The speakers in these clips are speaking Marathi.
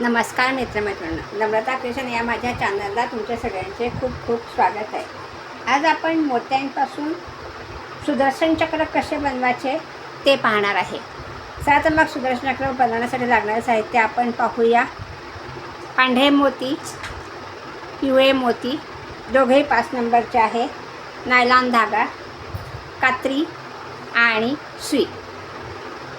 नमस्कार मित्रमैत्रिणी नम्रता क्रिशन या माझ्या चॅनलला तुमच्या सगळ्यांचे खूप खूप स्वागत आहे. आज आपण मोत्यांपासून सुदर्शन चक्र कसे बनवायचे ते पाहणार आहे. चला तर मग सुदर्शन चक्र बनवण्यासाठी लागणारे साहित्य आपण पाहूया. पांढरे मोती पिवळे मोती दोघेही पाच नंबरचे आहे. नायलॉन धागा कात्री आणि सुई.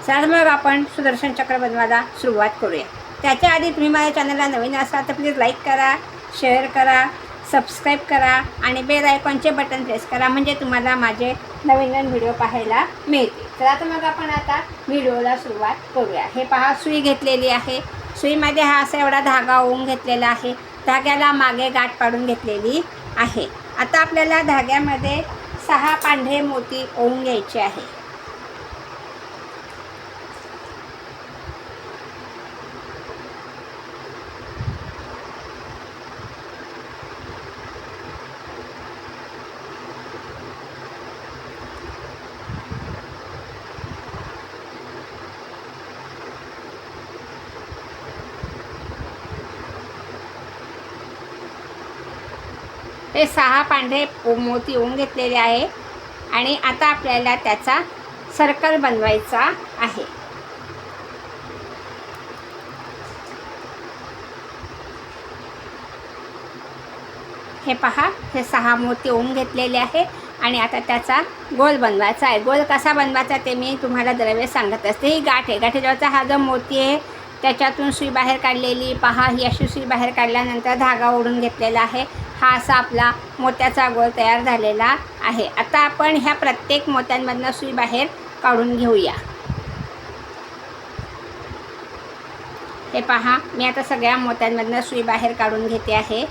चला तर मग आपण सुदर्शन चक्र बनवायला सुरुवात करूया. त्याच्या आधी तुम्ही माझ्या चॅनलला नवीन असाल तर प्लीज लाईक करा शेअर करा सबस्क्राईब करा आणि बेल आयकॉनचे बटन प्रेस करा म्हणजे तुम्हाला माझे नवीन नवीन व्हिडिओ पाहायला मिळतील. तर आता मग आपण आता व्हिडिओला सुरुवात करूया. हे पहा सुई घेतलेली आहे. सुईमध्ये हा असा एवढा धागा ओवून घेतलेला आहे. धाग्याला मागे गाठ पाडून घेतलेली आहे. आता आपल्याला धाग्यामध्ये सहा पांढरे मोती ओवून घ्यायचे आहे. हे सहा पांढरे मोती ओवून घेतलेले आहे. आणि आता आपल्याला त्याचा सर्कल बनवायचा आहे. हे पहा हे सहा मोती ओवून घेतलेले आहे. आणि आता त्याचा गोल बनवायचा आहे. गोल कसा बनवायचा ते मी तुम्हाला दरवेळेस सांगत असते. ही गाठ आहे. गाठीजवळचा हा जो मोती आहे त्याच्यातून सुई बाहेर काढलेली पहा ही अशी सुई बाहेर काढल्यानंतर धागा ओढून घेतलेला आहे. हा असा आपला मोत्याचा गोल तयार झालेला आहे. आता आपण ह्या प्रत्येक मोत्यांमधनं सुई बाहेर काढून घेऊया. हे पहा मी आता सगळ्या मोत्यांमधनं सुई बाहेर काढून घेते आहे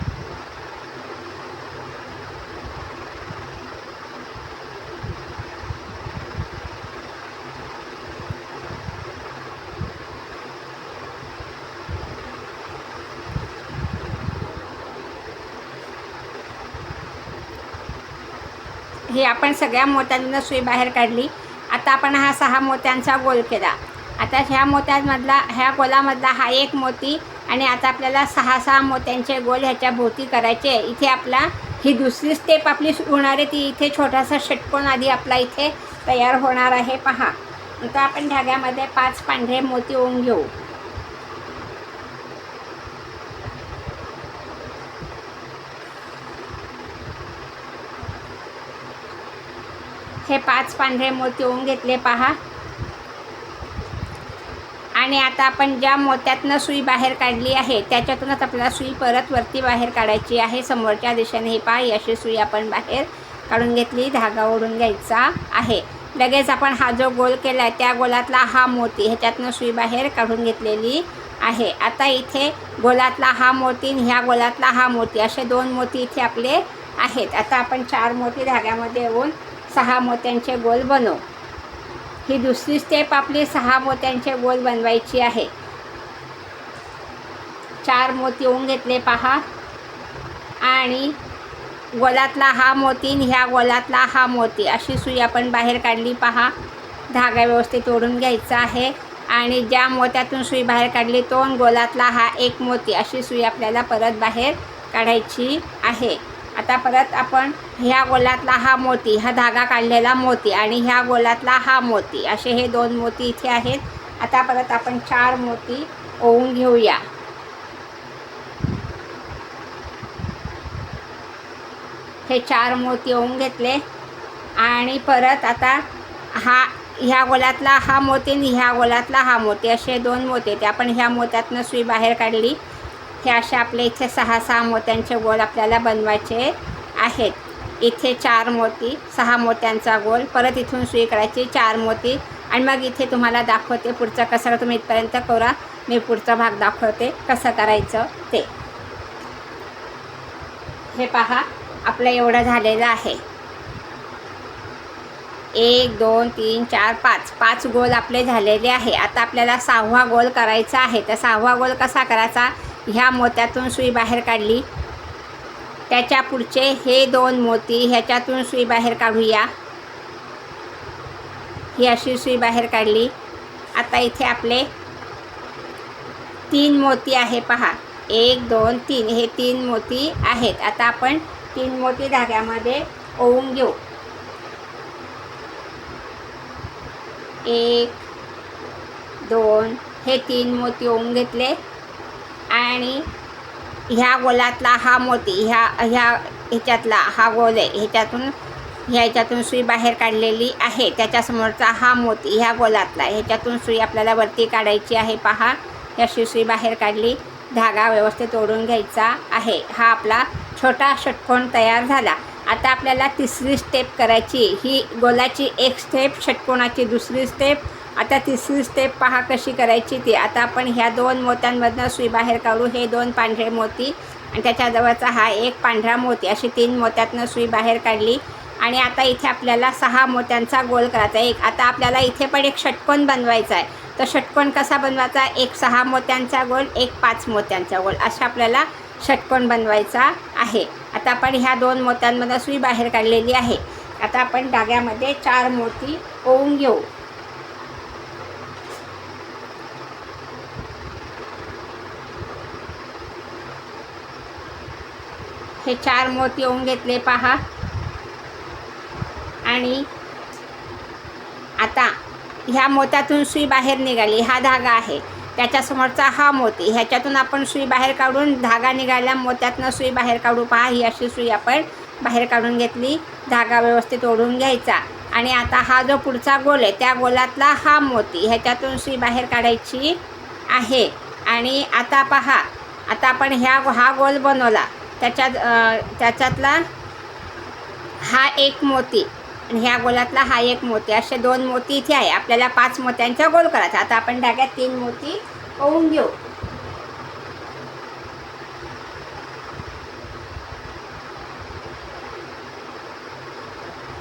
हे आपण सगळ्या मोत्यांना सुई बाहेर काढली. आता आपण हा सहा मोत्यांचा गोल केला. आता ह्या मोत्यांमधला ह्या गोलामधला हा एक मोती आणि आता आपल्याला सहा सहा मोत्यांचे गोल ह्याच्या भोवती करायचे इथे आपला ही दुसरी स्टेप आपली होणार आहे. ती इथे छोटासा षटकोन आधी आपला इथे तयार होणार आहे. पहा. आता आपण धाग्यामध्ये पाच पांढरे मोती ओवून घेऊ. हे पाच पांढरे मोती होऊन घेतले पहा. आणि आता आपण ज्या मोत्यातनं सुई बाहेर काढली आहे त्याच्यातूनच आपल्याला सुई परत वरती बाहेर काढायची आहे. समोरच्या दिशेने ही पहा अशी सुई आपण बाहेर काढून घेतली धागा ओढून घ्यायचा आहे. लगेच आपण हा जो गोल केला आहे त्या गोलातला हा मोती ह्याच्यातनं सुई बाहेर काढून घेतलेली आहे. आता इथे गोलातला हा मोती आणि ह्या गोलातला हा मोती असे दोन मोती इथे आपले आहेत. आता आपण चार मोती धाग्यामध्ये येऊन सहा मोत्यांचे गोल बनव. ही दुसरी स्टेप आपली सहा मोत्यांचे गोल बनवायची आहे. चार मोती होऊन घेतले पहा. आणि गोलातला हा मोती ह्या गोलातला हा मोती. अशी सुई आपण बाहेर काढली पहा. धागा व्यवस्थित ओढून घ्यायचा आहे. आणि ज्या मोत्यातून सुई बाहेर काढली तो गोलातला हा एक मोती. अशी सुई आपल्याला परत बाहेर काढायची आहे. आता परत आपण ह्या गोलातला हा मोती हा धागा काढलेला मोती आणि ह्या गोलातला हा मोती. असे हे दोन मोती इथे आहेत. आता परत आपण चार मोती ओवून घेऊया. हे चार मोती ओवून घेतले. आणि परत आता हा ह्या गोलातला हा मोती आणि ह्या गोलातला हा मोती. असे दोन मोती ते आपण ह्या मोत्यातनं सुई बाहेर काढली. हे अशा आपल्या इथे सहा सहा मोत्यांचे गोल आपल्याला बनवायचे आहेत. इथे चार मोती सहा मोत्यांचा गोल. परत इथून सुई करायची चार मोती. आणि मग इथे तुम्हाला दाखवते पुढचं कसं तुम्ही इथपर्यंत करा. मी पुढचा भाग दाखवते कसं करायचं ते. हे पहा आपलं एवढं झालेलं आहे. एक दोन तीन चार पाच. पाच गोल आपले झालेले आहे. आता आपल्याला सहावा गोल करायचा आहे. तर सहावा गोल कसा करायचा? ह्या मोत्यातून सुई बाहेर काढली. त्याच्या पुढचे हे दोन मोती ह्याच्यातून सुई बाहेर काढूया. ही अशी सुई बाहेर काढली. आता इथे आपले तीन मोती आहे पहा. एक दोन तीन हे तीन मोती आहेत. आता आपण तीन मोती धाग्यामध्ये ओवून घेऊ. एक दोन हे तीन मोती ओवून घेतले. आणि ह्या गोलातला हा मोती ह्या ह्या ह्याच्यातला हा गोल आहे ह्याच्यातून ह्या ह्याच्यातून सुई बाहेर काढलेली आहे. त्याच्यासमोरचा हा मोती ह्या गोलातला ह्याच्यातून सुई आपल्याला वरती काढायची आहे. पहा ह्याशी सुई बाहेर काढली. धागा व्यवस्थित ओढून घ्यायचा आहे. हा आपला छोटा षटकोण तयार झाला. आता आपल्याला तिसरी स्टेप करायची ही गोलाची एक स्टेप षटकोणाची दुसरी स्टेप आता तिसरी स्टेप पहा कशी करायची ती. आता आपण ह्या दोन मोत्यांमधनं सुई बाहेर काढू. हे दोन पांढरे मोती आणि त्याच्याजवळचा हा एक पांढरा मोती. अशी तीन मोत्यातनं सुई बाहेर काढली. आणि आता इथे आपल्याला सहा मोत्यांचा गोल करायचा आहे. एक आता आपल्याला इथे पण एक षटकोन बनवायचा आहे. तर षटकोन कसा बनवायचा? एक सहा मोत्यांचा गोल एक पाच मोत्यांचा गोल. असा आपल्याला षटकोन बनवायचा आहे. आता आपण ह्या दोन मोत्यांमधनं सुई बाहेर काढलेली आहे. आता आपण धाग्यामध्ये चार मोती ओवून घेऊ. हे चार मोती येऊन घेतले पहा. आणि आता ह्या मोत्यातून सुई बाहेर निघाली. हा धागा आहे. त्याच्यासमोरचा हा मोती. ह्याच्यातून आपण सुई बाहेर काढून धागा निघाल्या मोत्यातनं सुई बाहेर काढू पहा. ही अशी सुई आपण बाहेर काढून घेतली. धागा व्यवस्थित ओढून घ्यायचा. आणि आता हा जो पुढचा गोल आहे त्या गोलातला हा मोती ह्याच्यातून सुई बाहेर काढायची आहे. आणि आता पहा आता आपण ह्या हा गोल बनवला. त्याच्यात त्याच्यातला हा एक मोती आणि ह्या गोलातला हा एक मोती. असे दोन मोती इथे आहे. आपल्याला पाच मोत्यांचा गोल करायचा आता आपण डाग्यात तीन मोती ओवून घेऊ.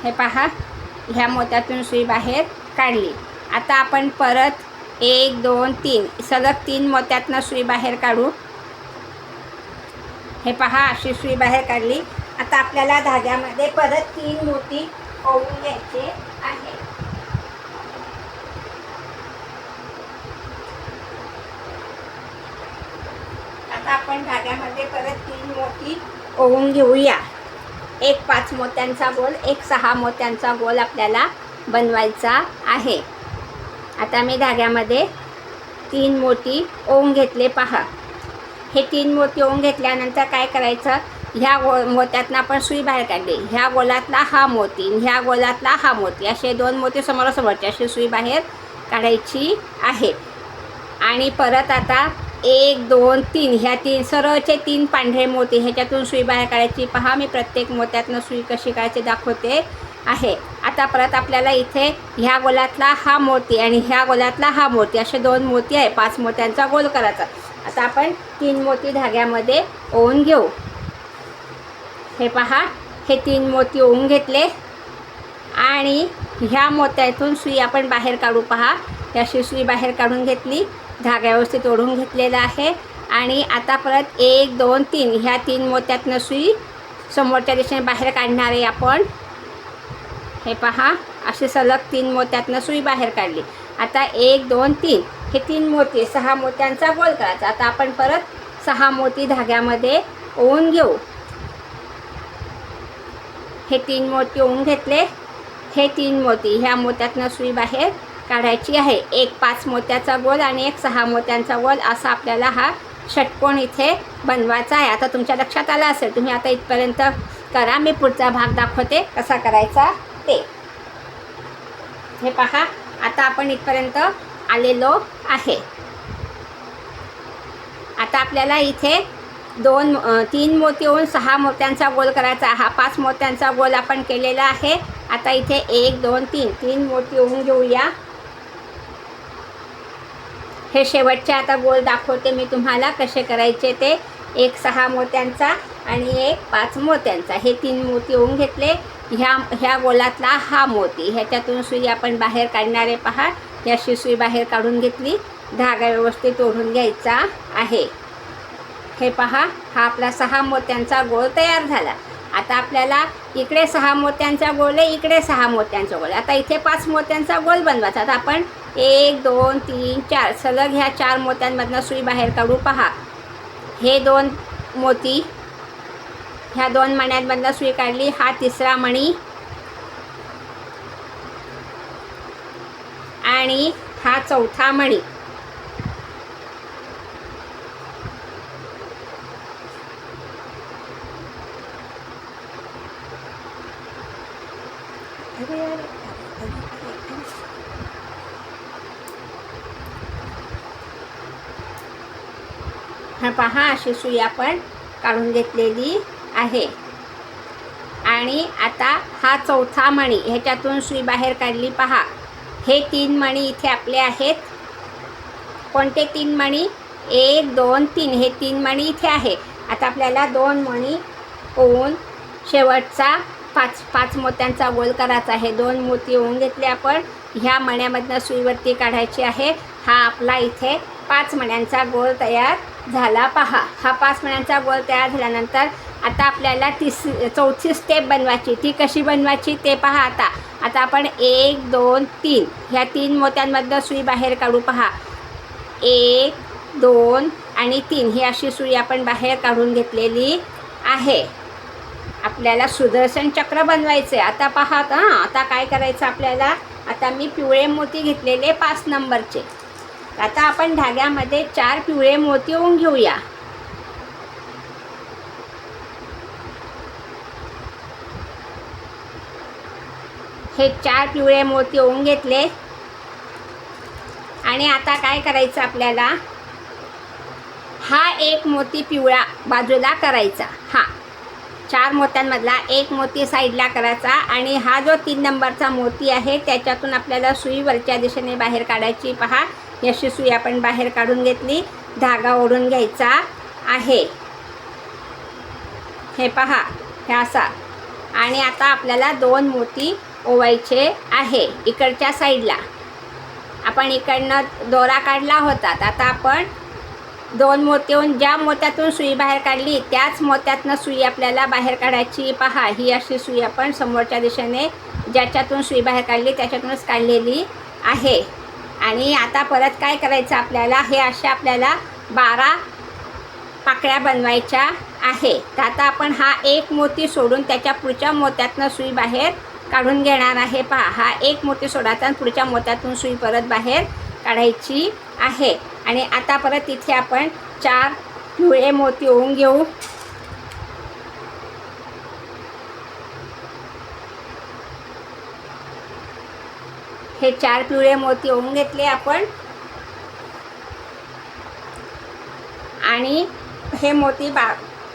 हे पहा ह्या मोत्यातून सुई बाहेर काढली. आता आपण परत एक दोन तीन सलग तीन मोत्यातनं सुई बाहेर काढू. हे पहा अशी सुई बाहेर काढली. आता आपल्याला धाग्यामध्ये परत तीन मोती ओवून घ्यायचे आहे. आता आपण धाग्यामध्ये परत तीन मोती ओवून घेऊया. एक पाच मोत्यांचा गोल एक सहा मोत्यांचा गोल आपल्याला बनवायचा आहे. आता मी धाग्यामध्ये तीन मोती ओवून घेतले पहा. हे तीन मोती ओन घेतल्यानंतर काय करायचं? ह्या गो मोत्यातनं आपण सुई बाहेर काढली. ह्या गोलातला हा मोती ह्या गोलातला हा मोती. असे दोन मोती समोरासमोरचे अशी सुई बाहेर काढायची आहे. आणि परत आता एक दोन तीन. ह्या तीन सरळचे तीन पांढरे मोती ह्याच्यातून सुई बाहेर काढायची. पहा मी प्रत्येक मोत्यातनं सुई कशी काढायची दाखवते आहे. आता परत आपल्याला इथे ह्या गोलातला हा मोती आणि ह्या गोलातला हा मोती असे दोन मोती आहे. पाच मोत्यांचा गोल करायचा. आता आपण तीन मोती धाग्यामध्ये ओवून घेऊ. हे पहा हे तीन मोती ओवून घेतले. आणि ह्या मोत्यातून सुई आपण बाहेर काढू पहा. याशी अशी सुई बाहेर काढून घेतली धागा व्यवस्थित ओढून घेतलेला आहे. आणि आता परत एक दोन तीन ह्या तीन मोत्यातनं सुई समोरच्या दिशेने बाहेर काढणार आहे आपण. हे पहा असे सलग तीन मोत्यातनं सुई बाहेर काढली. आता एक दोन तीन. हे तीन मोती सहा मोत्यांचा गोल करायचा. आता आपण परत सहा मोती धाग्यामध्ये ओवून घेऊ. हे तीन मोती ओवून घेतले. हे तीन मोती ह्या मोत्यातनं सुई बाहेर काढायची आहे. एक पाच मोत्याचा गोल आणि एक सहा मोत्यांचा गोल असा आपल्याला हा षटकोन इथे बनवायचा आहे. आता तुमच्या लक्षात आलं असेल तुम्ही आता इथपर्यंत करा. मी पुढचा भाग दाखवते कसा करायचा ते. हे पहा आता आपण इथपर्यंत आलेलो आहे. आता आपल्याला इथे दोन तीन मोतीहून सहा मोत्यांचा गोल करायचा हा पाच मोत्यांचा गोल आपण केलेला आहे. आता इथे एक दोन तीन तीन मोती होऊन घेऊया. हे शेवटचे आता गोल दाखवते मी तुम्हाला कसे करायचे ते. एक सहा मोत्यांचा आणि एक पाच मोत्यांचा. हे तीन मोती होऊन घेतले. ह्या ह्या गोलातला हा मोती. ह्याच्यातून सुई आपण बाहेर काढणारे पहा. याशी सुई बाहेर काढून घेतली. धागा व्यवस्थित ओढून घ्यायचा आहे. हे पहा हा आपला सहा मोत्यांचा गोळ तयार झाला. आता आपल्याला इकडे सहा मोत्यांचा गोल आहे इकडे सहा मोत्यांचा गोल आता इथे पाच मोत्यांचा गोल बनवायचा. आता आपण एक दोन तीन चार सलग ह्या चार मोत्यांमधनं सुई बाहेर काढू. पहा हे दोन मोती ह्या दोन मण्यांमधनं सुई काढली. हा तिसरा मणी आणि हा चौथा मणी हा पहा अशी सुई आपण काढून घेतलेली आहे. आणि आता हा चौथा मणी ह्याच्यातून सुई बाहेर काढली पहा. हे तीन मणी इथे आपले आहेत. कोणते तीन मणी? एक दोन तीन. हे तीन मणी इथे आहे. आता आपल्याला दोन मणी ओवून शेवटचा पाच पाच मोत्यांचा गोल करायचा आहे. दोन मोती ओवून घेतले आपण. ह्या मण्यामधनं सुईवरती काढायची आहे. हा आपला इथे पाच मण्यांचा गोल तयार झाला. पहा हा पाच मण्यांचा गोल तयार झाल्यानंतर आता आपल्याला तिस चौथी स्टेप बनवायची. ती कशी बनवायची ते पहा आता. आता आपण एक दोन तीन. ह्या तीन मोत्यांमधनं सुई बाहेर काढू पहा. एक दोन आणि तीन. ही अशी सुई आपण बाहेर काढून घेतलेली आहे. आपल्याला सुदर्शन चक्र बनवायचे आता पहा हां आता काय करायचं आपल्याला? आता मी पिवळे मोती घेतलेले पाच नंबरचे. आता आपण धाग्यामध्ये चार पिवळे मोती होऊन घेऊया. हे चार पिवळे मोती होऊन घेतले. आणि आता काय करायचं आपल्याला? हा एक मोती पिवळा बाजूला करायचा. हा. चार मोत्यांमधला एक मोती साईडला करायचा आणि हा जो तीन नंबरचा मोती आहे त्याच्यातून आपल्याला सुई वरच्या दिशेने बाहेर काढायची. पहा ही अशी सुई आपण बाहेर काढून घेतली. धागा ओढून घ्यायचा आहे. हे पहा हे असा. आणि आता आपल्याला दोन मोती ओवायचे आहे इकडच्या साईडला. आपण इकडनं दोरा काढला होता. आता आपण दोन मोत्याहून ज्या मोत्यातून सुई बाहेर काढली त्याच मोत्यातनं सुई आपल्याला बाहेर काढायची. पहा ही अशी सुई आपण समोरच्या दिशेने ज्याच्यातून सुई बाहेर काढली त्याच्यातूनच काढलेली आहे. आणि आता परत काय करायचं आपल्याला? हे अशा आपल्याला बारा पाकळ्या बनवायच्या आहे. तर आता आपण हा एक मोती सोडून त्याच्या पुढच्या मोत्यातनं सुई बाहेर काढून घेणार आहे. पहा हा एक मोती सोडायचा आणि पुढच्या मोत्यातून सुई परत बाहेर काढायची आहे. आणि आता परत इथे आपण चार पिवळे मोती होऊन घेऊ. हे चार पिवळे मोती होऊन घेतले आपण. आणि हे मोती बा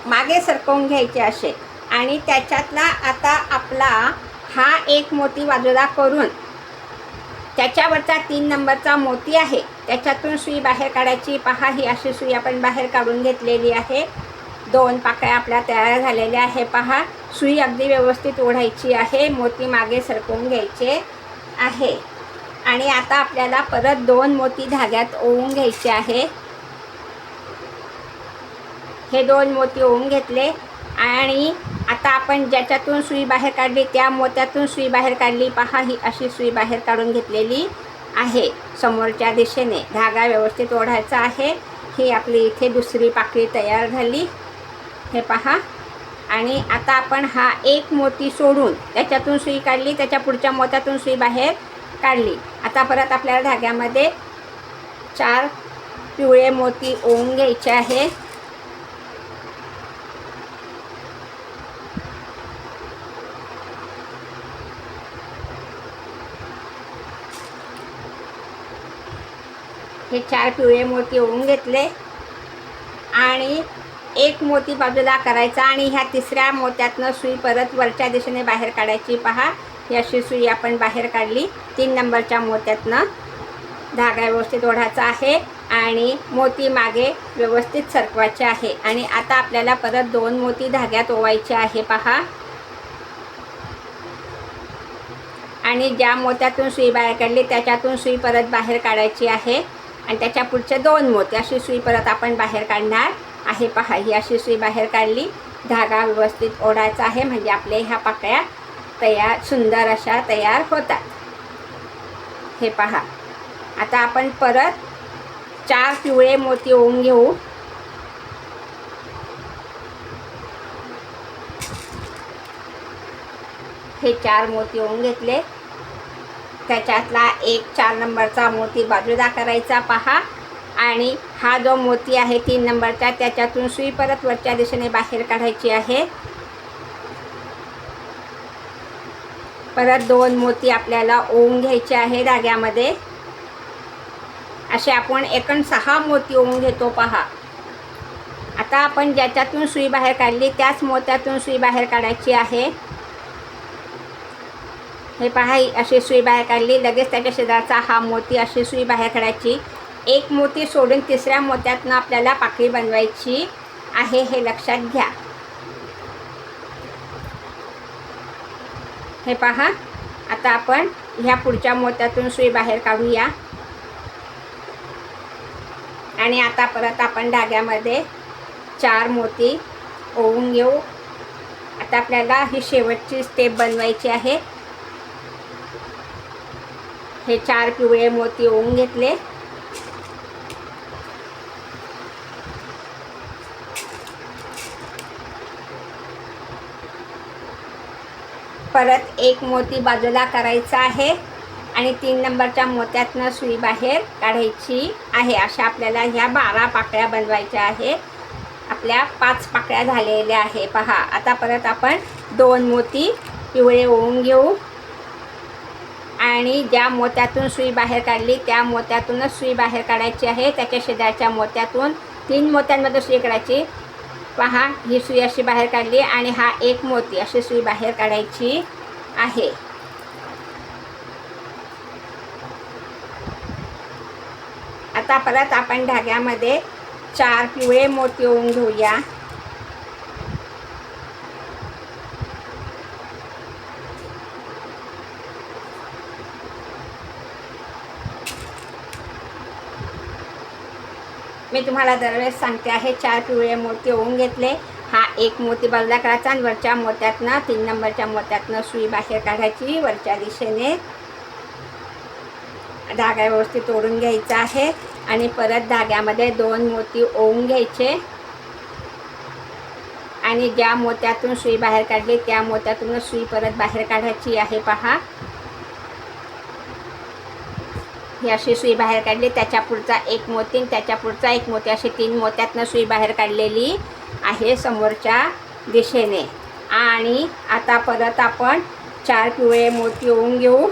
मागे सरकवून घ्यायचे असे. आणि त्याच्यातला आता आपला हा एक मोती बाजूला करून. त्याच्यावरचा तीन नंबरचा मोती आहे. त्याच्यातून सुई बाहेर काढायची. पहा ही अशी सुई आपण बाहेर काढून घेतलेली आहे. दोन पाकळ्या आपल्या तयार झालेल्या आहे. पहा सुई अगदी व्यवस्थित ओढायची आहे. मोती मागे सरकवून घ्यायचे आहे. आणि आता आपल्याला परत दोन मोती धाग्यात ओवून घ्यायचे आहे. हे दोन मोती ओवून घेतले. आणि आता आपण ज्याच्यातून सुई बाहेर काढली त्या मोत्यातून सुई बाहेर काढली. पहा ही अशी सुई बाहेर काढून घेतलेली आहे समोरच्या दिशेने. धागा व्यवस्थित ओढायचा आहे. ही आपली इथे दुसरी पाकळी तयार झाली. हे पहा. आणि आता आपण हा एक मोती सोडून त्याच्यातून सुई काढली त्याच्या पुढच्या मोत्यातून सुई बाहेर काढली. आता परत आपल्याला धाग्यामध्ये चार पिवळे मोती ओवून घ्यायचे आहे. हे चार पिवळे मोती ओळून घेतले. आणि एक मोती बाजूला करायचा आणि ह्या तिसऱ्या मोत्यातनं सुई परत वरच्या दिशेने बाहेर काढायची. पहा ही अशी सुई आपण बाहेर काढली. तीन नंबरच्या मोत्यातनं धागा व्यवस्थित ओढायचा आहे आणि मोती मागे व्यवस्थित सरकवायचे आहे. आणि आता आपल्याला परत दोन मोती धाग्यात ओवायचे आहे. पहा. आणि ज्या मोत्यातून सुई बाहेर काढली त्याच्यातून सुई परत बाहेर काढायची आहे. आणि त्याच्या पुढचे दोन मोती. अशी सुई परत आपण बाहेर काढणार आहे पहा. ही अशी सुई बाहेर काढली. धागा व्यवस्थित ओढायचा आहे. म्हणजे आपले ह्या पाकळ्या तयार सुंदर अशा तयार होतात. हे पहा. आता आपण परत चार पिवळे मोती ओवून घेऊ. हे चार मोती ओवून घेतले. त्याच्यातला एक चार नंबरचा मोती बाजूला करायचा पहा. आणि हा जो मोती आहे तीन नंबरचा त्याच्यातून सुई परत वरच्या दिशेने बाहेर काढायची आहे. परत दोन मोती आपल्याला ओवून घ्यायचे आहे धाग्यामध्ये. असे आपण एकूण सहा मोती ओवून घेतो पहा. आता आपण ज्याच्यातून सुई बाहेर काढली त्याच मोत्यातून सुई बाहेर काढायची आहे. हे पहा अशी सुई बाहेर काढली. लगेच त्याच्या शेजारचा हा मोती अशी सुई बाहेर काढायची. एक मोती सोडून तिसऱ्या मोत्यातनं आपल्याला पाकळी बनवायची आहे हे लक्षात घ्या. हे पहा आता आपण ह्या पुढच्या मोत्यातून सुई बाहेर काढूया. आणि आता परत आपण धाग्यामध्ये चार मोती ओवून घेऊ. आता आपल्याला ही शेवटची स्टेप बनवायची आहे. हे चार पिवळे मोती ओवून घेतले. परत एक मोती बाजूला करायचा आहे आणि तीन नंबरच्या मोत्यातनं सुई बाहेर काढायची आहे. अशा आपल्याला ह्या बारा पाकळ्या बनवायच्या आहे आपल्या पाच पाकळ्या झालेल्या आहे. पहा आता परत आपण दोन मोती पिवळे ओवून घेऊ. आणि ज्या मोत्यातून सुई बाहेर काढली त्या मोत्यातूनच सुई बाहेर काढायची आहे. त्याच्या शेजारच्या मोत्यातून तीन मोत्यांमध्ये सुई काढायची. पहा ही सुई अशी बाहेर काढली आणि हा एक मोती अशी सुई बाहेर काढायची आहे. आता परत आपण धाग्यामध्ये चार पिवळे मोती ओवून घेऊया. मी तुम्हाला दरवेळेस सांगते आहे चार पिवळे मोती होऊन घेतले. हा एक मोती बाजूला करायचा आणि वरच्या मोत्यातनं तीन नंबरच्या मोत्यातनं सुई बाहेर काढायची वरच्या दिशेने धागा व्यवस्थित ओढून घ्यायचा आहे. आणि परत धाग्यामध्ये दोन मोती ओवून घ्यायचे. आणि ज्या मोत्यातून सुई बाहेर काढली त्या मोत्यातूनच सुई परत बाहेर काढायची आहे पहा. हे अशी सुई बाहेर काढली. त्याच्या पुढचा एक मोती त्याच्या पुढचा एक मोती. अशी तीन मोत्यातनं सुई बाहेर काढलेली आहे समोरच्या दिशेने. आणि आता परत आपण चार पिवळे मोती होऊन घेऊ.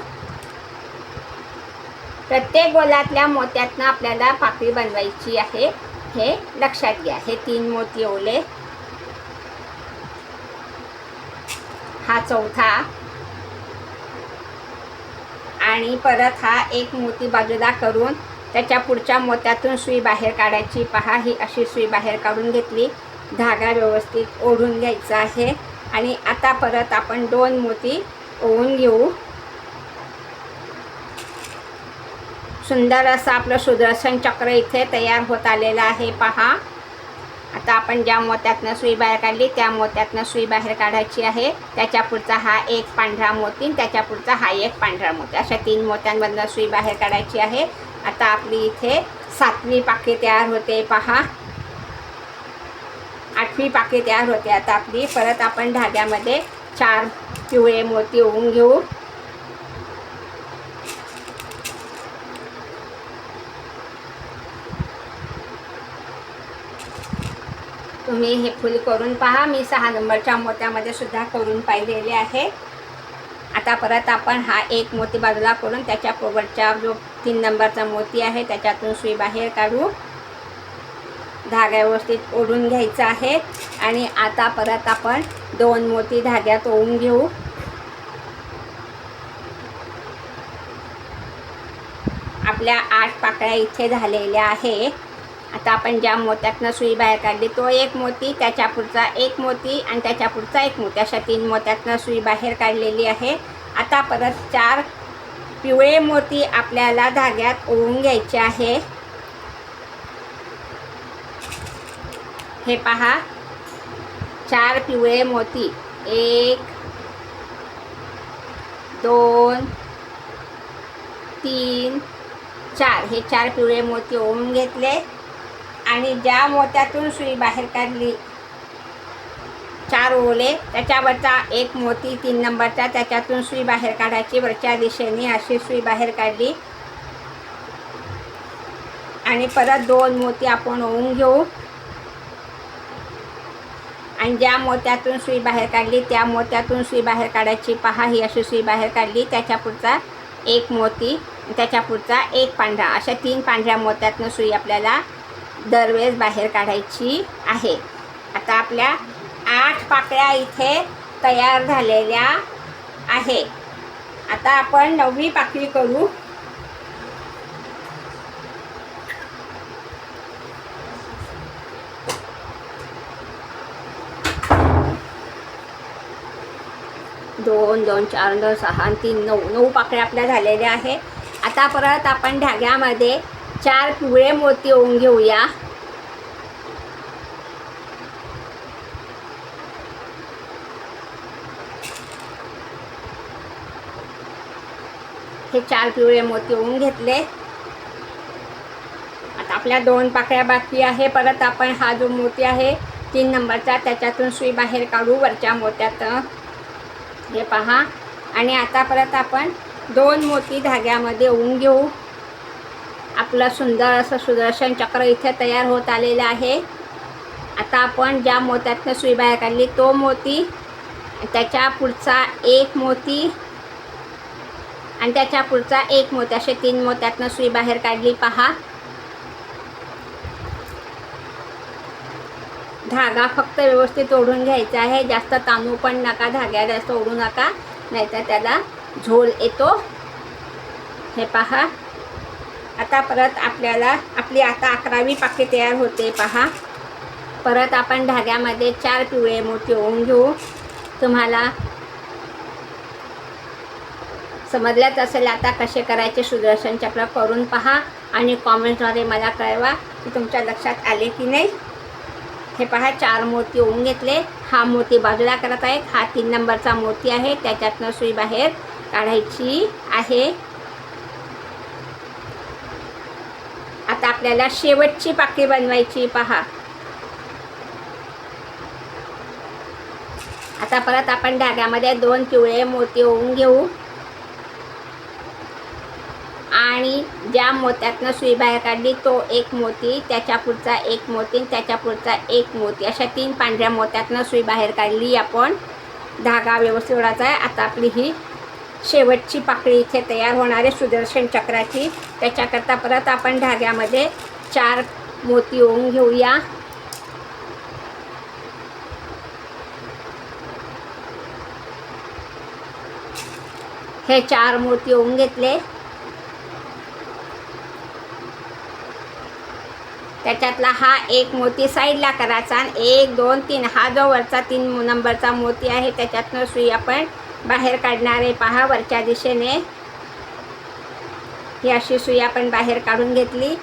प्रत्येक गोलातल्या मोत्यातनं आपल्याला पाकळी बनवायची आहे हे लक्षात घ्या. हे तीन मोती ओले. हा चौथा आणि परत हा एक मोती बाजूला करून त्याच्या पुढच्या मोत्यातून सुई बाहेर काढायची. पहा ही अशी सुई बाहेर काढून घेतली. धागा व्यवस्थित ओढून घ्यायचा आहे. आणि आता परत आपण दोन मोती ओवून घेऊ. सुंदर असं आपलं सुदर्शन चक्र इथे तयार होत आलेलं आहे. पहा आता आपण ज्या मोत्यातनं सुई बाहेर काढली त्या मोत्यातनं सुई बाहेर काढायची आहे. त्याच्या पुढचा हा एक पांढरा मोती त्याच्या पुढचा हा एक पांढरा मोती. अशा तीन मोत्यांमधनं सुई बाहेर काढायची आहे. आता आपली इथे सातवी पाकळी तयार होते पहा. आठवी पाकळी तयार होते. आता आपली परत आपण धाग्यामध्ये चार पिवळे मोती ओवून घेऊ. तुम्ही हे फुल करून पहा. मी सहा नंबरच्या मोत्यामध्ये सुद्धा करून पाहिलेले आहे. आता परत आपण हा एक मोती बाजूला करून त्याच्या पोवरच्या जो तीन नंबरचा मोती आहे त्याच्यातून सुई बाहेर काढू. धागा व्यवस्थित ओढून घ्यायचा आहे. आणि आता परत आपण दोन मोती धाग्यात ओवून घेऊ. आपल्या आठ पाकळ्या इथे झालेल्या आहे. आता आपण ज्या मोत्यातनं सुई बाहेर काढली तो एक मोती त्याच्या पुढचा एक मोती आणि त्याच्या पुढचा एक मोती. अशा तीन मोत्यातनं सुई बाहेर काढलेली आहे. आता परत चार पिवळे मोती आपल्याला धाग्यात ओवून घ्यायचे आहे. हे पहा. चार पिवळे मोती. एक दोन तीन चार. हे चार पिवळे मोती ओवून घेतले. आणि ज्या मोत्यातून सुई बाहेर काढली चार ओले त्याच्यावरचा एक मोती तीन नंबरचा त्याच्यातून सुई बाहेर काढायची वरच्या दिशेने अशी सुई बाहेर काढली. आणि परत दोन मोती आपण ओवून घेऊ. आणि ज्या मोत्यातून सुई बाहेर काढली त्या मोत्यातून सुई बाहेर काढायची. पहा ही अशी सुई बाहेर काढली. त्याच्या पुढचा एक मोती त्याच्या पुढचा एक पांढरा. अशा तीन पांढऱ्या मोत्यातनं सुई आपल्याला दरवेळेस बाहेर काढायची आहे. आता आपल्या आठ पाकळ्या इथे तयार झालेल्या आहे. आता आपण नववी पाकळी करू. दोन दोन चार दोन सहा आणि तीन नऊ नऊ पाकळ्या आपल्या झालेल्या आहे आता परत आपण धाग्यामध्ये चार पिवळे मोती ओवून घेऊया. हे चार पिवळे मोती ओवून घेतले. आता आपल्या दोन पाकळ्या बाकी आहे. परत आपण हा जो मोती आहे तीन नंबरचा त्याच्यातून सुई बाहेर काढू वरच्या मोत्यात. हे पहा. आणि आता परत आपण दोन मोती धाग्यामध्ये ओवून घेऊ. आपलं सुंदर असं सुदर्शन चक्र इथे तयार होत आलेलं आहे. आता आपण ज्या मोत्यातनं सुई बाहेर काढली तो मोती त्याच्या पुढचा एक मोती आणि त्याच्या पुढचा एक मोती. असे तीन मोत्यातनं सुई बाहेर काढली पहा. धागा फक्त व्यवस्थित ओढून घ्यायचा आहे. जास्त ताणू पण नका धाग्या जास्त ओढू नका नाहीतर त्याला झोल येतो. हे पहा. आता परत आपल्याला आपली आता अकरावी पाकी तयार होते पहा. परत आपण धाग्यामध्ये चार पिवळे मोती ओवून घेऊ. तुम्हाला समजल्याच असेल आता कसे करायचे सुदर्शन चक्र करून पहा आणि कॉमेंटद्वारे मला कळवा की तुमच्या लक्षात आले की नाही. हे पहा चार मोती ओवून घेतले. हा मोती बाजूला करत आहेत. हा तीन नंबरचा मोती आहे. त्याच्यातनं सुई बाहेर काढायची आहे. आता आपल्याला शेवटची पाकळी बनवायची पहा. आता परत आपण धाग्यामध्ये दोन पिवळे मोती होऊन घेऊ. आणि ज्या मोत्यातनं सुई बाहेर काढली तो एक मोती त्याच्या पुढचा एक मोती त्याच्या पुढचा एक मोती. अशा तीन पांढऱ्या मोत्यातनं सुई बाहेर काढली आपण. धागा व्यवस्थित ओढायचा आहे. आता आपली ही शेवटची पाकळी इथे तयार होणार आहे सुदर्शन चक्राची. त्याच्याकरता परत आपण धाग्यामध्ये चार मोती ओवून घेऊया. हे चार मोती ओवून घेतले. त्याच्यातला हा एक मोती साईडला करायचा आणि एक दोन तीन. हा जो वरचा तीन नंबरचा मोती आहे त्याच्यातनं सुई आपण बाहेर काढणारे पहा वरच्या दिशेने. ही अशी सुई आपण बाहेर काढून घेतली.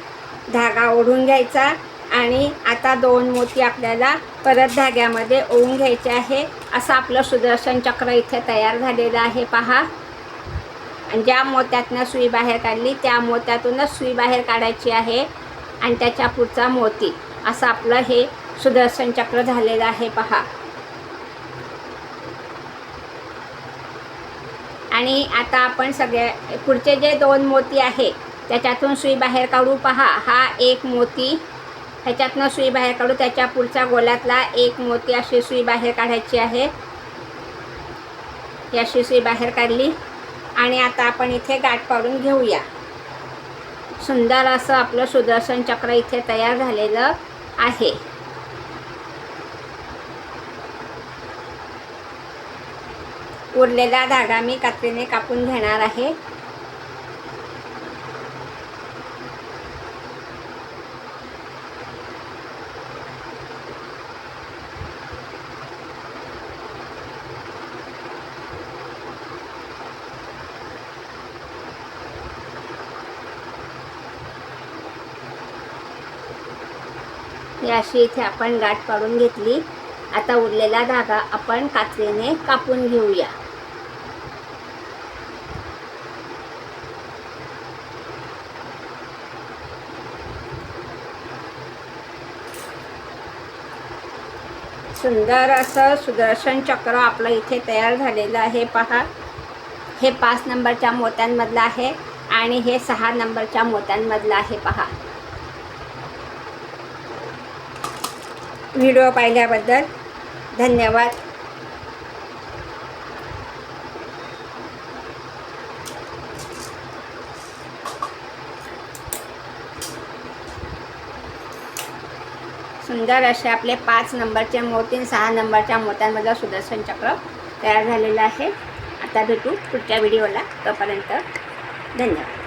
धागा ओढून घ्यायचा आणि आता दोन मोती आपल्याला परत धाग्यामध्ये ओवून घ्यायचे आहे. असं आपलं सुदर्शन चक्र इथे तयार झालेलं आहे पहा. आणि ज्या मोत्यातनं सुई बाहेर काढली त्या मोत्यातूनच सुई बाहेर काढायची आहे आणि त्याच्या पुढचा मोती. असं आपलं हे सुदर्शन चक्र झालेलं आहे पहा. आणि आता आपण सगळ्या पुढचे जे दोन मोती आहे त्याच्यातून सुई बाहेर काढू पहा. हा एक मोती ह्याच्यातनं सुई बाहेर काढू. त्याच्या पुढच्या गोलातला एक मोती अशी सुई बाहेर काढायची आहे. अशी सुई बाहेर काढली. आणि आता आपण इथे गाठ पाडून घेऊया. सुंदर असं आपलं सुदर्शन चक्र इथे तयार झालेलं आहे. उरलेला धागा मी कात्रीने कापून घेणार आहे. अशी इथे आपण गाठ पाडून घेतली. आता उरलेला धागा आपण कात्रीने कापून घेऊया. सुंदर असं सुदर्शन चक्र आपलं इथे तयार झालेलं आहे पहा. हे पाच नंबरच्या मोत्यांमधलं आहे आणि हे सहा नंबरच्या मोत्यांमधलं आहे पहा. व्हिडिओ पाहिल्याबद्दल धन्यवाद. सुंदर असे आपले पाच नंबरचे मोती सहा नंबरच्या मोत्यांमधलं सुदर्शन चक्र तयार झालेलं आहे. आता भेटू पुढच्या व्हिडिओला. तोपर्यंत धन्यवाद.